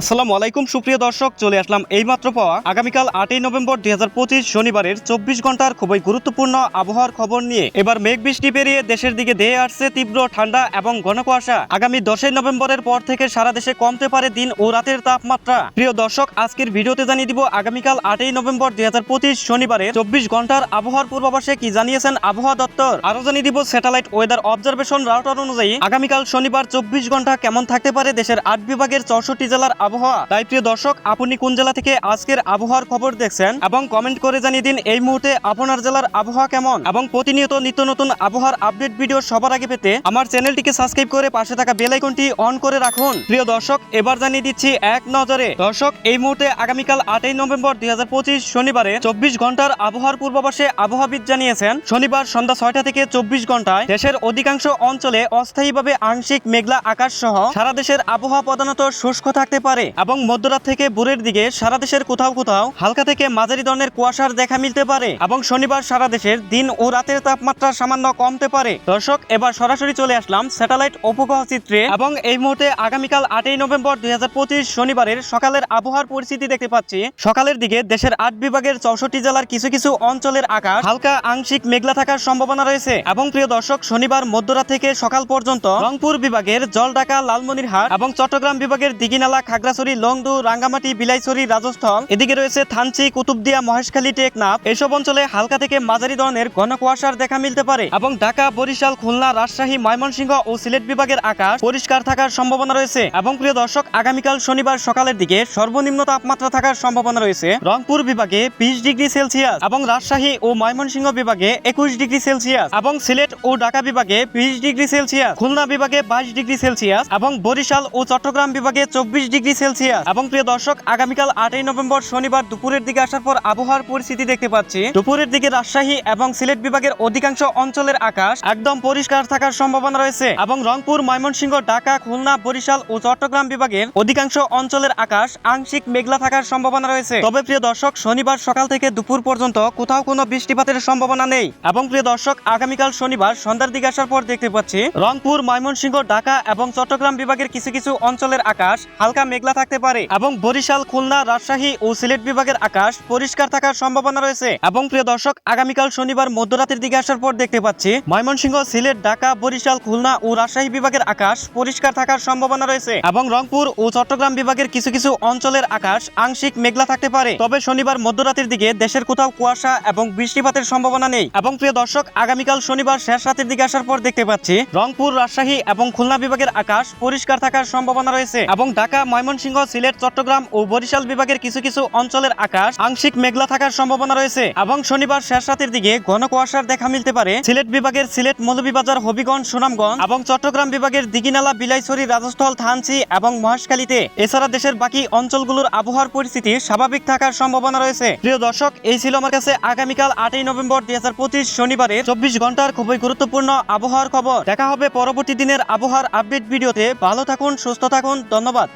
আসসালামু আলাইকুম, সুপ্রিয় দর্শক, চলে আসলাম এইমাত্র পাওয়া আগামীকাল আটই নভেম্বর দুই হাজার পঁচিশ শনিবারের চব্বিশ ঘণ্টার খুবই গুরুত্বপূর্ণ আবহাওয়ার খবর নিয়ে। এবার মেঘ বৃষ্টি পেরিয়ে দেশের দিকে ধেয়ে আসছে তীব্র ঠান্ডা এবং ঘন কুয়াশা। আগামী দশই নভেম্বরের পর থেকে সারা দেশে কমতে পারে দিন ও রাতের তাপমাত্রা। প্রিয় দর্শক, আজকের ভিডিওতে জানিয়ে দিব আগামীকাল আটই নভেম্বর দুই শনিবারে চব্বিশ ঘণ্টার আবহাওয়ার পূর্বাভাসে কি জানিয়েছেন আবহাওয়া দপ্তর। আরও জানিয়ে দিব স্যাটেলাইট ওয়েদার অবজারভেশন রাউটার অনুযায়ী আগামীকাল শনিবার চব্বিশ ঘণ্টা কেমন থাকতে পারে দেশের আট বিভাগের চৌষট্টি জেলার আবহাওয়া। তাই প্রিয় দর্শক, আপনি কোন জেলা থেকে আজকের আবহাওয়ার খবর দেখছেন এবং কমেন্ট করে জানিয়ে দিন এই মুহূর্তে আপনার জেলার আবহাওয়া কেমন। এবং প্রতিনিয়ত নিত্য নতুন আবহাওয়ার আপডেট ভিডিও সবার আগে পেতে আমার চ্যানেলটিকে সাবস্ক্রাইব করে পাশে থাকা বেল আইকনটি অন করে রাখুন। প্রিয় দর্শক, এবার জানিয়ে দিচ্ছি এক নজরে। দর্শক, এই মুহূর্তে আগামীকাল আটই নভেম্বর দুই হাজার পঁচিশ শনিবারে চব্বিশ ঘণ্টার আবহাওয়ার পূর্বাভাসে আবহাওয়াবিদ জানিয়েছেন, শনিবার সন্ধ্যা ছয়টা থেকে চব্বিশ ঘন্টায় দেশের অধিকাংশ অঞ্চলে অস্থায়ীভাবে আংশিক মেঘলা আকাশ সহ সারা দেশের আবহাওয়া প্রধানত শুষ্ক থাকতে পারে এবং মধ্যরাত থেকে ভোরের দিকে সারা দেশের কোথাও কোথাও হালকা থেকে মাঝারি ধরনের কুয়াশার দেখা মিলতে পারে এবং শনিবার সারা দেশের দিন ও রাতের তাপমাত্রা সামান্য কমতে পারে। দর্শক, এবার সরাসরি চলে আসলাম স্যাটেলাইট উপগ্রহ চিত্রে এবং এই মুহূর্তে আগামীকাল আটই নভেম্বর দুই শনিবারের সকালের আবহাওয়ার পরিস্থিতি দেখতে পাচ্ছি। সকালের দিকে দেশের আট বিভাগের চৌষট্টি জেলার কিছু কিছু অঞ্চলের আকাশ হালকা আংশিক মেঘলা থাকার সম্ভাবনা রয়েছে এবং প্রিয় দর্শক, শনিবার মধ্যরাত থেকে সকাল পর্যন্ত রংপুর বিভাগের জলঢাকা, লালমনিরহাট এবং চট্টগ্রাম বিভাগের দিঘিনালা খাগড়াছড়ি লংদু রাঙ্গামাটি, বিলাইছড়ি রাজস্থল এদিকে রয়েছে থানচি, কুতুবদিয়া, মহেশখালী, টেকনাফ। এসব অঞ্চলে হালকা থেকে মাঝারি ধরনের ঘন কুয়াশার দেখা মিলতে পারে এবং ঢাকা, বরিশাল, খুলনা, রাজশাহী, ময়মনসিংহ ও সিলেট বিভাগের আকাশ পরিষ্কার থাকার সম্ভাবনা রয়েছে। এবং প্রিয় দর্শক, আগামীকাল শনিবার সকালের দিকে সর্বনিম্ন তাপমাত্রা থাকার সম্ভাবনা রয়েছে। রংপুর বিভাগে বিশ ডিগ্রি সেলসিয়াস এবং রাজশাহী ও ময়মনসিংহ বিভাগে একুশ ডিগ্রি সেলসিয়াস এবং সিলেট ও ঢাকা বিভাগে বিশ ডিগ্রি সেলসিয়াস, খুলনা বিভাগে বাইশ ডিগ্রি সেলসিয়াস এবং বরিশাল ও চট্টগ্রাম বিভাগে চব্বিশ ডিগ্রি সেলসিয়াস। এবং প্রিয় দর্শক, আগামীকাল আটই নভেম্বর শনিবার দুপুরের দিকে আসার পর আবহাওয়ার পরিস্থিতি দেখতে পাচ্ছি। দুপুরের দিকে রাজশাহী এবং সিলেট বিভাগের অধিকাংশ অঞ্চলের আকাশ একদম পরিষ্কার থাকার সম্ভাবনা রয়েছে এবং রংপুর, ময়মনসিংহ, ঢাকা, খুলনা, বরিশাল ও চট্টগ্রাম বিভাগের অধিকাংশ অঞ্চলের আকাশ আংশিক মেঘলা থাকার সম্ভাবনা রয়েছে। তবে প্রিয় দর্শক, শনিবার সকাল থেকে দুপুর পর্যন্ত কোথাও কোনো বৃষ্টিপাতের সম্ভাবনা নেই। এবং প্রিয় দর্শক, আগামীকাল শনিবার সন্ধ্যার দিকে আসার পর দেখতে পাচ্ছি রংপুর, ময়মনসিংহ, ঢাকা এবং চট্টগ্রাম বিভাগের কিছু কিছু অঞ্চলের আকাশ হালকা মেঘলা থাকতে পারে। এবং বরিশাল, খুলনা, রাজশাহী ও সিলেট বিভাগের আকাশ পরিষ্কার থাকার সম্ভাবনা রয়েছে। এবং প্রিয় দর্শক, আগামীকাল শনিবার মধ্যরাতের দিকে আসার পর দেখতে পাচ্ছি, ময়মনসিংহ, সিলেট, ঢাকা, বরিশাল, খুলনা ও রাজশাহী বিভাগের আকাশ পরিষ্কার থাকার সম্ভাবনা রয়েছে। এবং রংপুর ও চট্টগ্রাম বিভাগের কিছু কিছু অঞ্চলের আকাশ আংশিক মেঘলা থাকতে পারে। তবে শনিবার মধ্যরাতের দিকে দেশের কোথাও কুয়াশা এবং বৃষ্টিপাতের সম্ভাবনা নেই। এবং প্রিয় দর্শক, আগামীকাল শনিবার শেষ রাতের দিকে আসার পর দেখতে পাচ্ছি, রংপুর, রাজশাহী এবং খুলনা বিভাগের আকাশ পরিষ্কার থাকার সম্ভাবনা রয়েছে। এবং ঢাকা ময়মনসিংহ, সিলেট, চট্টগ্রাম ও বরিশাল বিভাগের কিছু কিছু অঞ্চলের আকাশ আংশিক মেঘলা থাকার সম্ভাবনা রয়েছে এবং শনিবার শেষ রাতের দিকে ঘন কুয়াশার দেখা মিলতে পারে। সিলেট বিভাগের সিলেট মৌলভীবাজার, হবিগঞ্জ, সুনামগঞ্জ এবং চট্টগ্রাম বিভাগের দিঘিনালা, বিলাইছড়ি, রাজস্থল থানচি এবং মহেশখালীতে। এছাড়া দেশের বাকি অঞ্চলগুলোর আবহাওয়ার পরিস্থিতি স্বাভাবিক থাকার সম্ভাবনা রয়েছে। প্রিয় দর্শক, এই ছিল আমার কাছে আগামীকাল আটই নভেম্বর দুই হাজার পঁচিশ শনিবারে চব্বিশ ঘণ্টার খুবই গুরুত্বপূর্ণ আবহাওয়ার খবর। দেখা হবে পরবর্তী দিনের আবহাওয়ার আপডেট ভিডিওতে। ভালো থাকুন, সুস্থ থাকুন, ধন্যবাদ।